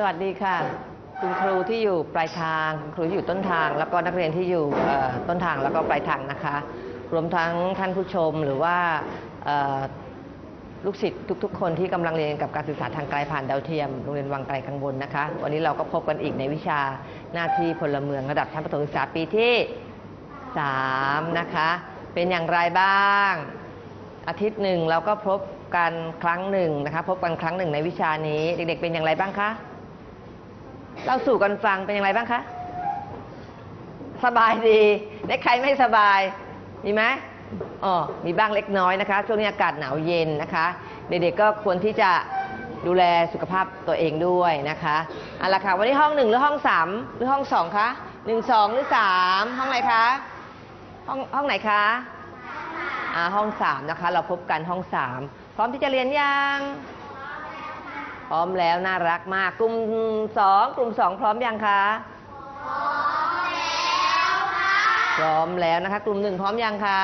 สวัสดีค่ะ คุณครูที่อยู่ปลายทางคุณครูที่อยู่ต้นทาง แล้วก็นักเรียนที่อยู่เอ่อต้นทางแล้วก็ปลายทางนะคะ รวมทั้งท่านผู้ชมหรือว่าเอ่อลูกศิษย์ทุกๆ คนที่กำลังเรียนกับการศึกษาทางไกลผ่านดาวเทียมโรงเรียนวังไกลกังวลนะคะ วันนี้เราก็พบกันอีกในวิชาหน้าที่พลเมืองระดับชั้นประถมศึกษาปีที่ 3 นะคะ เป็นอย่างไรบ้าง อาทิตย์หนึ่งเราก็พบกันครั้งหนึ่งนะคะ พบกันครั้งหนึ่งในวิชานี้ เด็กๆ เป็นอย่างไรบ้างคะ เราสู่กันฟังเป็นอย่างไรบ้างคะ สบายดีได้ใครไม่สบาย มีไหมอ๋อมีบ้างเล็กน้อยนะคะ ช่วงนี้อากาศหนาวเย็นนะคะ เด็กๆก็ควรที่จะดูแลสุขภาพตัวเองด้วยนะคะเอาละค่ะ วันนี้ห้องหนึ่งหรือห้องสามหรือห้องสองคะหนึ่งสองหรือสามห้องไหนคะ ห้องห้องไหนคะอ่าห้องสามนะคะ เราพบกันห้องสามพร้อมที่จะเรียนยัง พร้อมแล้วน่ารักมาก กลุ่มสองกลุ่มสองพร้อมยังคะ พร้อมแล้วนะคะ กลุ่มหนึ่งพร้อมยังคะ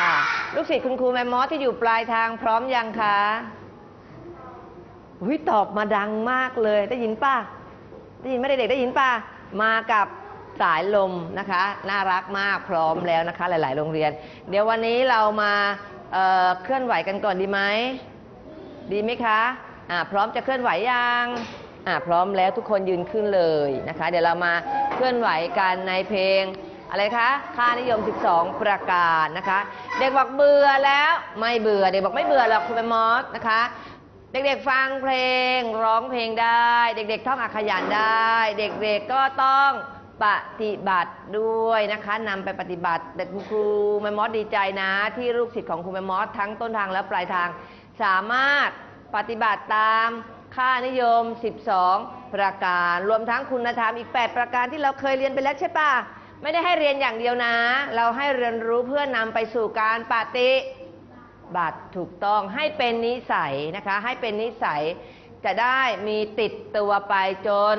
ค่ะ ลูกศิษย์คุณครูแมมมอสที่อยู่ปลายทางพร้อมยังคะอุ้ยตอบมาดังมากเลย ได้ยินป่ะ ได้ยินไม่ได้เด็กได้ยินป่ะ มากับสายลมนะคะ น่ารักมากพร้อมแล้วนะคะ หลาย ๆ โรงเรียน เดี๋ยววันนี้เรามา เอ่อเคลื่อนไหวกันก่อนดีไหม ดีไหมคะอ่าพร้อมจะเคลื่อนไหวยังอ่าพร้อมแล้วทุกคนยืนขึ้นเลยนะคะ เดี๋ยวเรามาเคลื่อนไหวกันในเพลงอะไรคะ ค่านิยม 12 ประการนะคะ เด็กบอกเบื่อแล้วไม่เบื่อ เด็กบอกไม่เบื่อหรอกคุณแม่มอสนะคะ เด็กๆฟังเพลงร้องเพลงได้ เด็กๆท่องอักขยันได้ เด็กๆก็ต้อง ปฏิบัติด้วยนะคะนำไปปฏิบัติเด็กคุณครูแมมมอสดีใจนะ ที่ลูกศิษย์ของครูแมมมอสทั้งต้นทางและปลายทาง สามารถปฏิบัติตามค่านิยม 12 ประการ รวมทั้งคุณธรรมอีก 8 ประการที่เราเคยเรียนไปแล้วใช่ปะไม่ได้ให้เรียนอย่างเดียวนะ เราให้เรียนรู้เพื่อนำไปสู่การปฏิบัตรถูกต้องให้เป็นนิสัยนะคะ ให้เป็นนิสัยจะได้มีติดตัวไปจน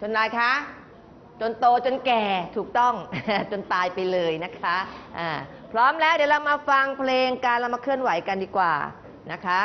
จนอะไรคะ จนโตจนแก่ถูกต้อง จนตายไปเลยนะคะอ่าพร้อมแล้วเดี๋ยวเรามาฟังเพลงการเรามาเคลื่อนไหวกันดีกว่านะคะ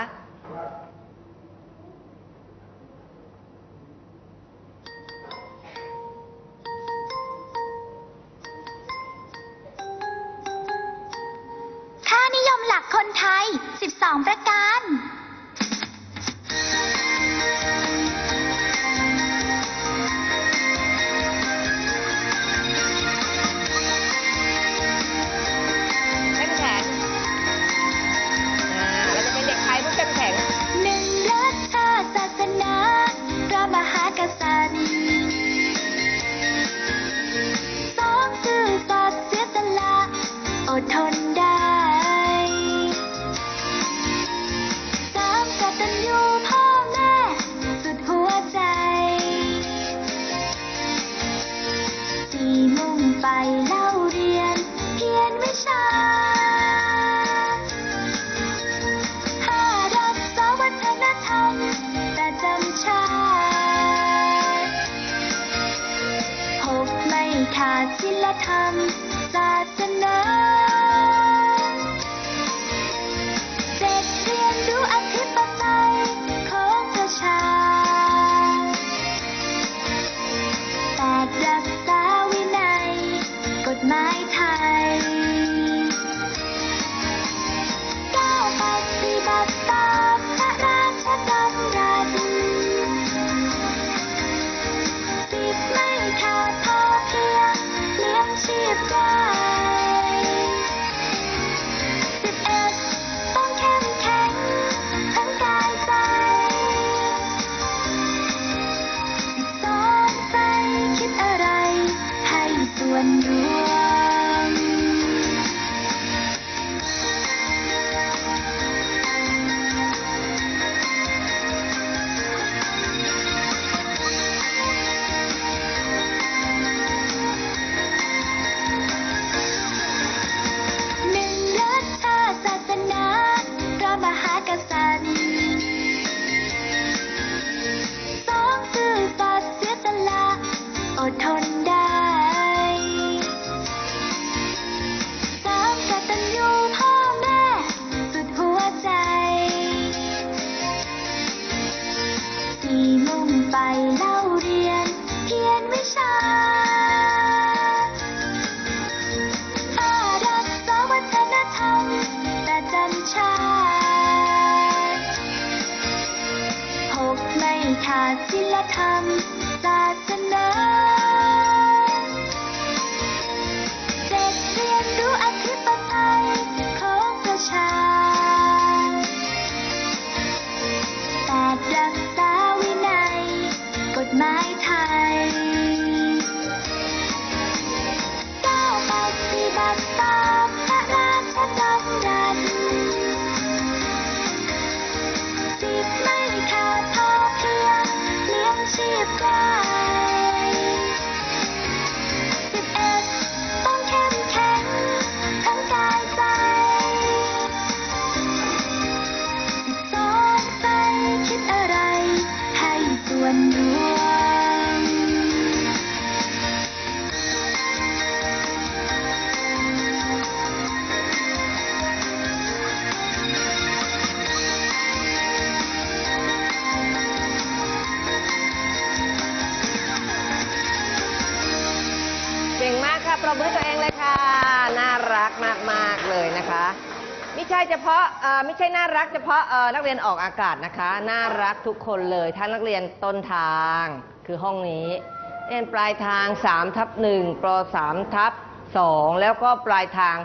ดศิ ศิลธรรมศาสนา ไม่ใช่เฉพาะเอ่อไม่ใช่น่ารักเฉพาะเอ่อนักเรียนออกอากาศนะคะ น่ารักทุกคนเลยทั้งนักเรียนต้นทางคือห้องนี้เรียนปลายทาง3ทับ1ป3ทับ2แล้วก็ปลายทาง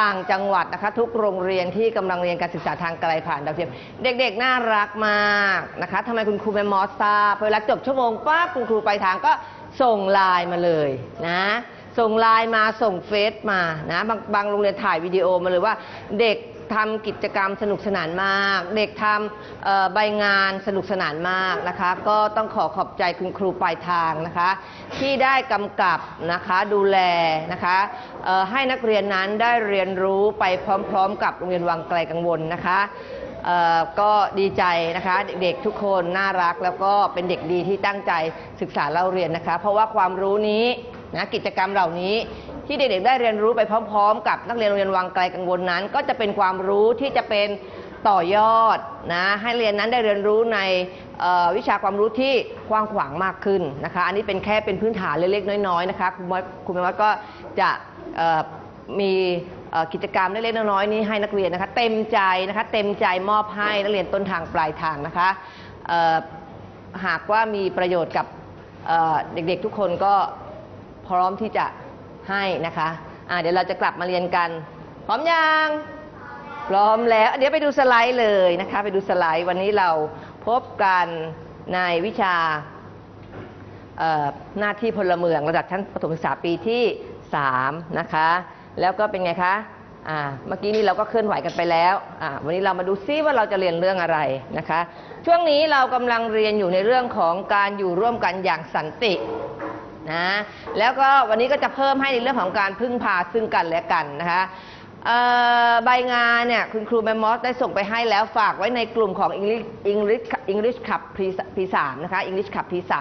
ต่างจังหวัดนะคะ ทุกโรงเรียนที่กำลังเรียนการศึกษาทางไกลผ่านดาวเทียมเด็กๆ น่ารักมากนะคะทำไมคุณครูแมมมอสทราบเวลาจบชั่วโมงป้าคุณครูปลายทางก็ส่งไลน์มาเลยนะ ส่งไลน์มาส่งเฟซมานะบางบางโรงเรียนถ่ายวิดีโอมาเลยว่า เด็กทำกิจกรรมสนุกสนานมาก เด็กทำใบงานสนุกสนานมากนะคะ ก็ต้องขอขอบใจคุณครูปลายทางนะคะ ที่ได้กำกับนะคะดูแลนะคะให้นักเรียนนั้นได้เรียนรู้ไปพร้อม ๆ กับโรงเรียนวังไกลกังวลนะคะก็ดีใจนะคะเด็กๆทุกคนน่ารักแล้วก็เป็นเด็กดีที่ตั้งใจศึกษาเล่าเรียนนะคะ เพราะว่าความรู้นี้ นะกิจกรรมเหล่านี้ที่เด็กๆได้เรียนรู้ไปพร้อม ๆ กับนักเรียนโรงเรียนวังไกลกังวลนั้น ก็จะเป็นความรู้ที่จะเป็นต่อยอดนะให้เรียนนั้นได้เรียนรู้ในวิชาความรู้ที่กว้างขวางมากขึ้นนะคะอันนี้เป็นแค่เป็นพื้นฐานเล็กๆน้อยๆนะคะคุณมดคุณแม่มดก็จะมีกิจกรรมเล็กๆน้อยๆนี้ให้นักเรียนนะคะเต็มใจนะคะเต็มใจมอบให้นักเรียนต้นทางปลายทางนะคะหากว่ามีประโยชน์กับเด็กๆทุกคนก็ พร้อมที่จะให้นะคะอะเดี๋ยวเราจะกลับมาเรียนกัน พร้อมยังพร้อมแล้ว เดี๋ยวไปดูสไลด์เลยนะคะ ไปดูสไลด์วันนี้เราพบกันในวิชาหน้าที่พลเมืองระดับชั้นประถมศึกษาปีที่ 3 นะคะ แล้วก็เป็นไงคะเมื่อกี้นี้เราก็เคลื่อนไหวกันไปแล้ว วันนี้เรามาดูซิว่าเราจะเรียนเรื่องอะไรนะคะ ช่วงนี้เรากำลังเรียนอยู่ในเรื่องของการอยู่ร่วมกันอย่างสันติ นะแล้วก็วันนี้ก็จะเพิ่มให้ในเรื่องของการพึ่งพาซึ่งกันและกันนะคะใบงานเนี่ยคุณครูแมมมอสได้ส่งไปให้แล้วฝากไว้ในกลุ่มของ English English English Club P3 นะคะ English Club P3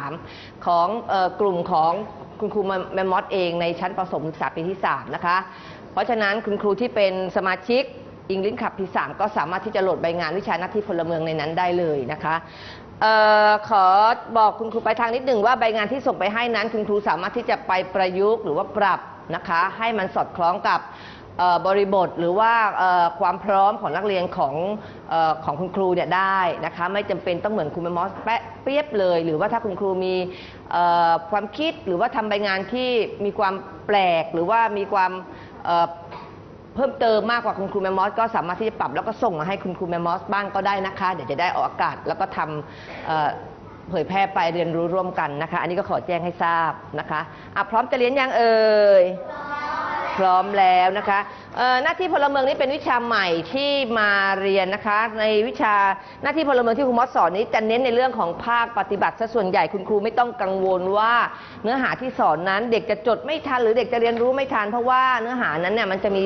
ของออกลุ่มของคุณครูแมมมอสเองในชั้นประถมศึกษาปีที่ 3 นะคะ เพราะฉะนั้นคุณครูที่เป็นสมาชิก English Club P3 ก็สามารถที่จะโหลดใบงานวิชาหน้าที่พลเมืองในนั้นได้เลยนะคะ เออขอบอกคุณครูไปทางนิดหนึ่งว่าใบงานที่ส่งไปให้นั้น คุณครูสามารถที่จะไปประยุกต์หรือว่าปรับนะคะ ให้มันสอดคล้องกับเอ่อบริบทหรือว่าเอ่อความพร้อมของนักเรียนของเออของคุณครูเนี่ยได้นะคะไม่จำเป็นต้องเหมือนคุณแม่มอสแปะเปียบเลย หรือว่าถ้าคุณครูมีเอ่อความคิดหรือว่าทำใบงานที่มีความแปลกหรือว่ามีความเอ่อ เพิ่มเติมมากกว่าคุณครูแมมมอสก็สามารถที่จะปรับ แล้วก็ส่งมาให้คุณครูแมมมอสบ้างก็ได้นะคะ เดี๋ยวจะได้ออกอากาศแล้วก็ทำเอ่อเผยแพร่ไปเรียนรู้ร่วมกันนะคะ อันนี้ก็ขอแจ้งให้ทราบนะคะอะพร้อมจะเรียนยังเอ่ย พ พร้อมแล้วนะคะเอ่อหน้าที่พลเมืองนี้เป็นวิชาใหม่ที่มาเรียนนะคะ ในวิชาหน้าที่พลเมืองที่ครูมอสสอนนี้จะเน้นในเรื่องของภาคปฏิบัติซะส่วนใหญ่คุณครูไม่ต้องกังวลว่าเนื้อหาที่สอนนั้นเด็กจะจดไม่ทันหรือเด็กจะเรียนรู้ไม่ทันเพราะว่าเนื้อหานั้นเนี่ยมันจะมี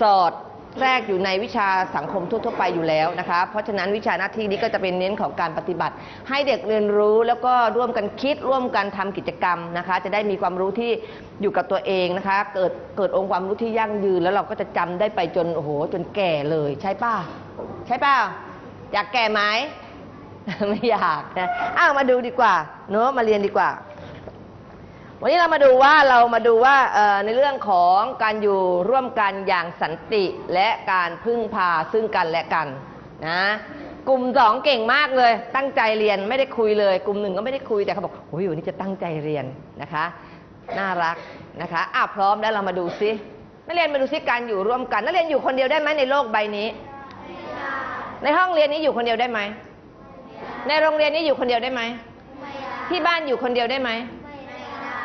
สอด แทรกอยู่ในวิชาสังคมทั่วๆไปอยู่แล้วนะคะ เพราะฉะนั้นวิชาหน้าที่นี้ก็จะเป็นเน้นของการปฏิบัติ ให้เด็กเรียนรู้แล้วก็ร่วมกันคิดร่วมกันทำกิจกรรมนะคะ จะได้มีความรู้ที่อยู่กับตัวเองนะคะ เกิดเกิดองค์ความรู้ที่ยั่งยืน แล้วเราก็จะจำได้ไปจนโอ้โหจนแก่เลย ใช่ป่ะใช่ป่ะอยากแก่ไหม ไม่อยากนะอ้าวมาดูดีกว่าเนอะมาเรียนดีกว่า วันนี้เรามาดูว่าเรามาดูว่าในเรื่องของการอยู่ร่วมกันอย่างสันติและการพึ่งพาซึ่งกันและกันนะกลุ่มสองเก่งมากเลย ตั้งใจเรียนไม่ได้คุยเลย กลุ่มหนึ่งก็ไม่ได้คุยแต่เขาบอกโอ้ยวันนี้จะตั้งใจเรียนนะคะ น่ารักนะคะอะพร้อมแล้วเรามาดูซินักเรียนมาดูซิการอยู่ร่วมกันนักเรียนอยู่คนเดียวได้ไหมในโลกใบนี้ ในห้องเรียนนี้อยู่คนเดียวได้ไหมในโรงเรียนนี้อยู่คนเดียวได้ไหมที่บ้านอยู่คนเดียวได้ไหม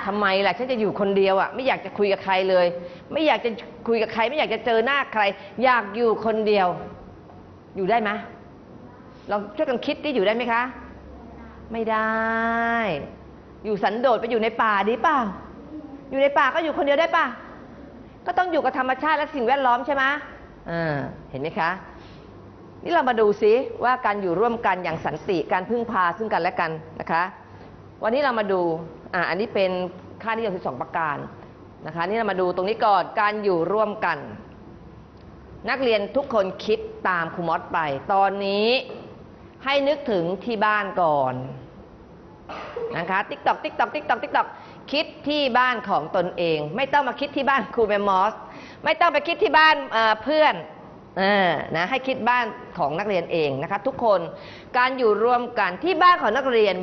ทำไมล่ะฉันจะอยู่คนเดียวอะไม่อยากจะคุยกับใครเลย ไม่อยากจะคุยกับใคร ไม่อยากจะเจอหน้าใคร อยากอยู่คนเดียว อยู่ได้ไหมลองช่วยกันคิดที่อยู่ได้ไหมคะ ไม่ได้ อยู่สันโดษไปอยู่ในป่าดีเปล่า อยู่ในป่าก็อยู่คนเดียวได้ป่ะก็ต้องอยู่กับธรรมชาติและสิ่งแวดล้อมใช่ไหมอ่าเห็นไหมคะนี่เรามาดูซิว่าการอยู่ร่วมกันอย่างสันติการพึ่งพาซึ่งกันและกันนะคะ วันนี้เรามาดู อ่าอันนี้เป็นค่านิยม12ประการนะคะนี่เรามาดูตรงนี้ก่อนการอยู่ร่วมกัน นักเรียนทุกคนคิดตามครูมอสไป ตอนนี้ให้นึกถึงที่บ้านก่อนนะคะติ๊กตอกติ๊กตอกติ๊กตอกติ๊กตอกคิดที่บ้านของตนเอง ไม่ต้องมาคิดที่บ้านครูแมมมอสไม่ต้องไปคิดที่บ้านเอ่อเพื่อนอนะให้คิดบ้านของนักเรียนเองนะคะทุกคนการอยู่ร่วมกันที่บ้านของนักเรียน